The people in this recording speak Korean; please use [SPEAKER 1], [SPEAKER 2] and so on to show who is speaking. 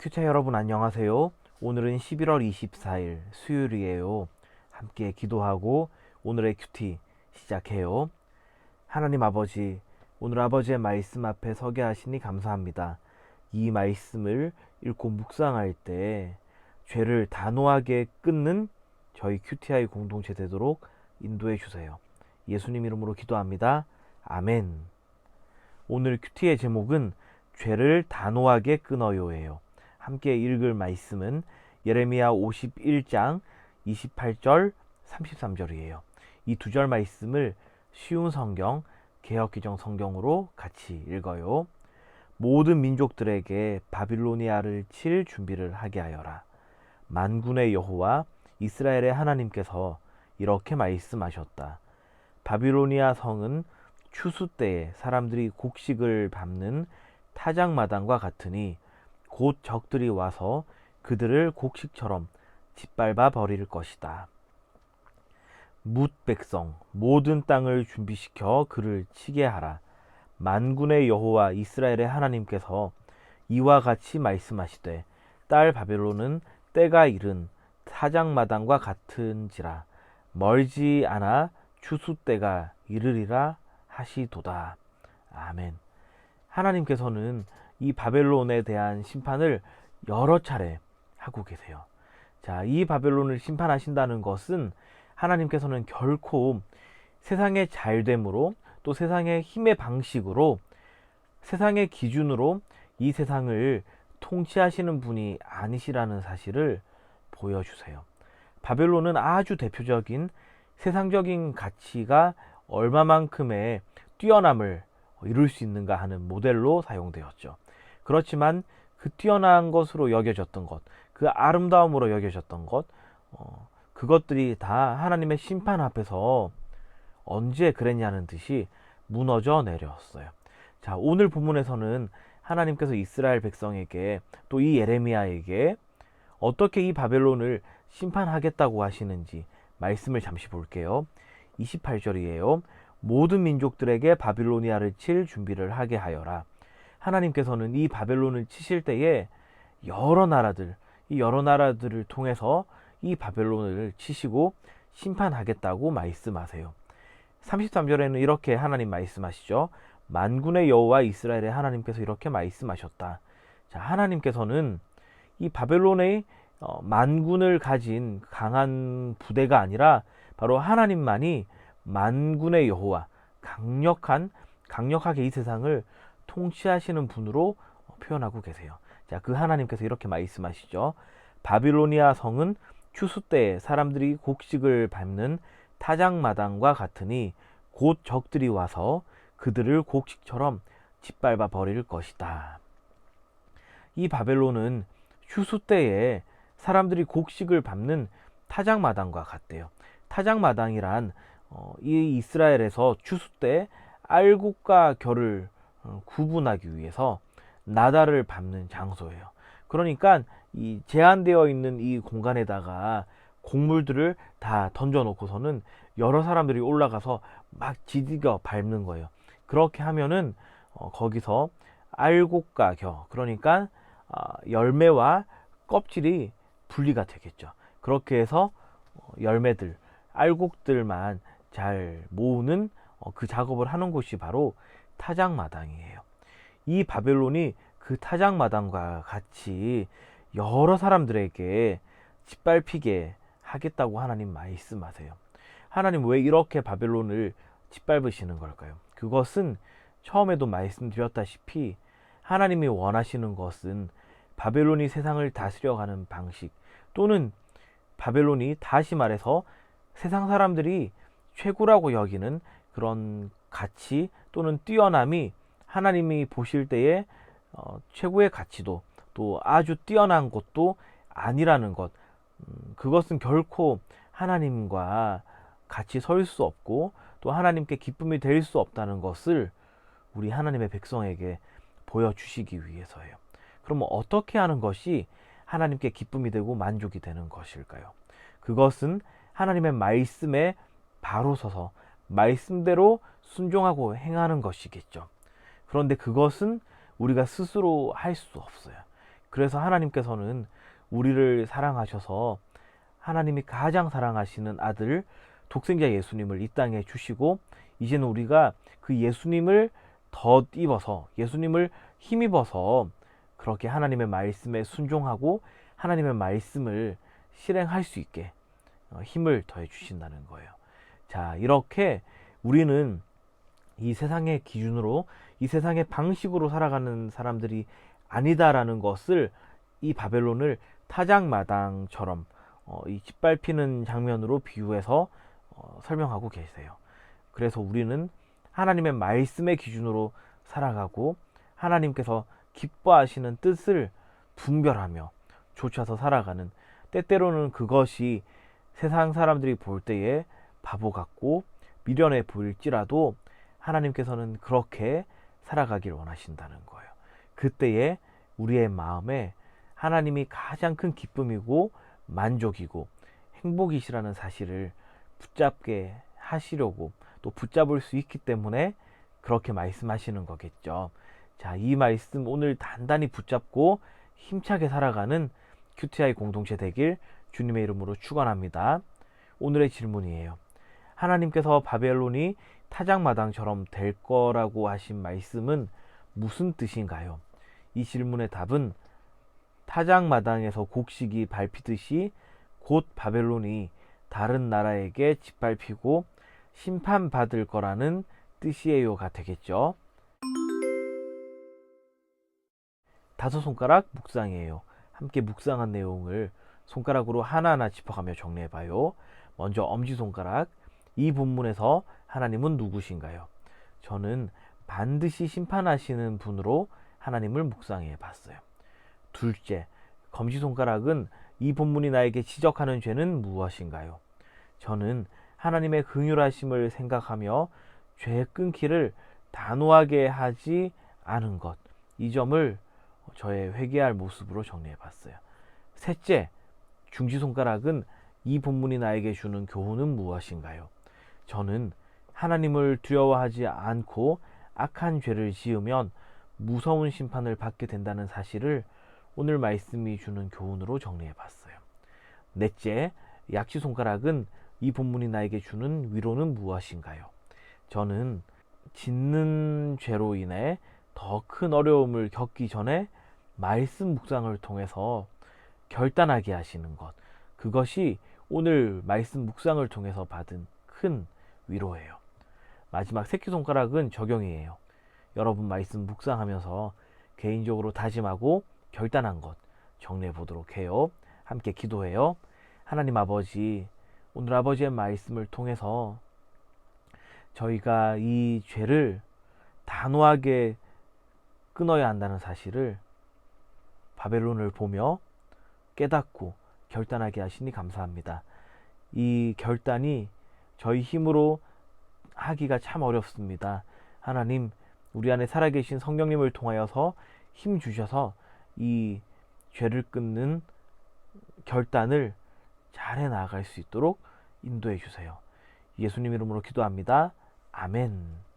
[SPEAKER 1] 큐차 여러분 안녕하세요. 오늘은 11월 24일 수요일이에요. 함께 기도하고 오늘의 큐티 시작해요. 하나님 아버지, 오늘 아버지의 말씀 앞에 서게 하시니 감사합니다. 이 말씀을 읽고 묵상할 때 죄를 단호하게 끊는 저희 큐티아이 공동체 되도록 인도해 주세요. 예수님 이름으로 기도합니다. 아멘. 오늘 큐티의 제목은 죄를 단호하게 끊어요예요. 함께 읽을 말씀은 예레미야 51장 28절 33절이에요. 이 두 절 말씀을 쉬운 성경 개혁기정 성경으로 같이 읽어요. 모든 민족들에게 바빌로니아를 칠 준비를 하게 하여라. 만군의 여호와 이스라엘의 하나님께서 이렇게 말씀하셨다. 바빌로니아 성은 추수 때에 사람들이 곡식을 밟는 타작마당과 같으니 곧 적들이 와서 그들을 곡식처럼 짓밟아 버릴 것이다. 뭇 백성 모든 땅을 준비시켜 그를 치게 하라. 만군의 여호와 이스라엘의 하나님께서 이와 같이 말씀하시되 딸 바벨론은 때가 이른 타작마당과 같은지라 멀지 않아 추수 때가 이르리라 하시도다. 아멘. 하나님께서는 이 바벨론에 대한 심판을 여러 차례 하고 계세요. 자, 이 바벨론을 심판하신다는 것은 하나님께서는 결코 세상의 잘됨으로 또 세상의 힘의 방식으로 세상의 기준으로 이 세상을 통치하시는 분이 아니시라는 사실을 보여주세요. 바벨론은 아주 대표적인 세상적인 가치가 얼마만큼의 뛰어남을 이룰 수 있는가 하는 모델로 사용되었죠. 그렇지만 그 뛰어난 것으로 여겨졌던 것, 그 아름다움으로 여겨졌던 것, 어, 그것들이 다 하나님의 심판 앞에서 언제 그랬냐는 듯이 무너져 내렸어요. 자, 오늘 본문에서는 하나님께서 이스라엘 백성에게 또 이 예레미야에게 어떻게 이 바벨론을 심판하겠다고 하시는지 말씀을 잠시 볼게요. 28절이에요. 모든 민족들에게 바빌로니아를 칠 준비를 하게 하여라. 하나님께서는 이 바벨론을 치실 때에 여러 나라들, 이 여러 나라들을 통해서 이 바벨론을 치시고 심판하겠다고 말씀하세요. 33절에는 이렇게 하나님 말씀하시죠. 만군의 여호와 이스라엘의 하나님께서 이렇게 말씀하셨다. 자, 하나님께서는 이 바벨론의 어, 만군을 가진 강한 부대가 아니라 바로 하나님만이 만군의 여호와 강력한 강력하게 이 세상을 통치하시는 분으로 표현하고 계세요. 자, 그 하나님께서 이렇게 말씀하시죠. 바빌로니아 성은 추수 때에 사람들이 곡식을 밟는 타작마당과 같으니 곧 적들이 와서 그들을 곡식처럼 짓밟아 버릴 것이다. 이 바벨론은 추수 때에 사람들이 곡식을 밟는 타작마당과 같대요. 타작마당이란 어, 이 이스라엘에서 추수 때 알곡과 결을 어, 구분하기 위해서 나다를 밟는 장소예요. 그러니까 이 제한되어 있는 이 공간에다가 곡물들을 다 던져놓고서는 여러 사람들이 올라가서 막 지디겨 밟는 거예요. 그렇게 하면은 어, 거기서 알곡과 겨 그러니까 어, 열매와 껍질이 분리가 되겠죠. 그렇게 해서 어, 열매들 알곡들만 잘 모으는 어, 그 작업을 하는 곳이 바로 타작마당이에요. 이 바벨론이 그 타작마당과 같이 여러 사람들에게 짓밟히게 하겠다고 하나님 말씀하세요. 하나님 왜 이렇게 바벨론을 짓밟으시는 걸까요? 그것은 처음에도 말씀드렸다시피 하나님이 원하시는 것은 바벨론이 세상을 다스려가는 방식 또는 바벨론이 다시 말해서 세상 사람들이 최고라고 여기는 그런 가치 또는 뛰어남이 하나님이 보실 때에 어, 최고의 가치도 또 아주 뛰어난 것도 아니라는 것 음, 그것은 결코 하나님과 같이 설 수 없고 또 하나님께 기쁨이 될 수 없다는 것을 우리 하나님의 백성에게 보여주시기 위해서예요. 그러면 어떻게 하는 것이 하나님께 기쁨이 되고 만족이 되는 것일까요? 그것은 하나님의 말씀에 바로 서서 말씀대로 순종하고 행하는 것이겠죠. 그런데 그것은 우리가 스스로 할 수 없어요. 그래서 하나님께서는 우리를 사랑하셔서 하나님이 가장 사랑하시는 아들 독생자 예수님을 이 땅에 주시고 이제는 우리가 그 예수님을 덧 입어서 예수님을 힘입어서 그렇게 하나님의 말씀에 순종하고 하나님의 말씀을 실행할 수 있게 어, 힘을 더해 주신다는 거예요. 자, 이렇게 우리는 이 세상의 기준으로 이 세상의 방식으로 살아가는 사람들이 아니다라는 것을 이 바벨론을 타작마당처럼 어, 이 짓밟히는 장면으로 비유해서 어, 설명하고 계세요. 그래서 우리는 하나님의 말씀의 기준으로 살아가고 하나님께서 기뻐하시는 뜻을 분별하며 쫓아서 살아가는 때때로는 그것이 세상 사람들이 볼 때에 바보 같고 미련해 보일지라도 하나님께서는 그렇게 살아가길 원하신다는 거예요. 그때에 우리의 마음에 하나님이 가장 큰 기쁨이고 만족이고 행복이시라는 사실을 붙잡게 하시려고 또 붙잡을 수 있기 때문에 그렇게 말씀하시는 거겠죠. 자, 이 말씀 오늘 단단히 붙잡고 힘차게 살아가는 QTI 공동체 되길 주님의 이름으로 축원합니다. 오늘의 질문이에요. 하나님께서 바벨론이 타작마당처럼 될 거라고 하신 말씀은 무슨 뜻인가요? 이 질문의 답은 타작마당에서 곡식이 밟히듯이 곧 바벨론이 다른 나라에게 짓밟히고 심판받을 거라는 뜻이에요가 되겠죠. 다섯 손가락 묵상이에요. 함께 묵상한 내용을 손가락으로 하나하나 짚어가며 정리해봐요. 먼저 엄지손가락. 이 본문에서 하나님은 누구신가요? 저는 반드시 심판하시는 분으로 하나님을 묵상해 봤어요. 둘째, 검지손가락은 이 본문이 나에게 지적하는 죄는 무엇인가요? 저는 하나님의 긍휼하심을 생각하며 죄 끊기를 단호하게 하지 않은 것. 이 점을 저의 회개할 모습으로 정리해 봤어요. 셋째, 중지손가락은 이 본문이 나에게 주는 교훈은 무엇인가요? 저는 하나님을 두려워하지 않고 악한 죄를 지으면 무서운 심판을 받게 된다는 사실을 오늘 말씀이 주는 교훈으로 정리해 봤어요. 넷째, 약지 손가락은 이 본문이 나에게 주는 위로는 무엇인가요? 저는 짓는 죄로 인해 더 큰 어려움을 겪기 전에 말씀 묵상을 통해서 결단하게 하시는 것. 그것이 오늘 말씀 묵상을 통해서 받은 큰 위로예요. 마지막 새끼손가락은 적용이에요. 여러분 말씀 묵상하면서 개인적으로 다짐하고 결단한 것 정리해 보도록 해요. 함께 기도해요. 하나님 아버지, 오늘 아버지의 말씀을 통해서 저희가 이 죄를 단호하게 끊어야 한다는 사실을 바벨론을 보며 깨닫고 결단하게 하시니 감사합니다. 이 결단이 저희 힘으로 하기가 참 어렵습니다. 하나님, 우리 안에 살아계신 성령님을 통하여서 힘 주셔서 이 죄를 끊는 결단을 잘 해 나아갈 수 있도록 인도해 주세요. 예수님 이름으로 기도합니다. 아멘.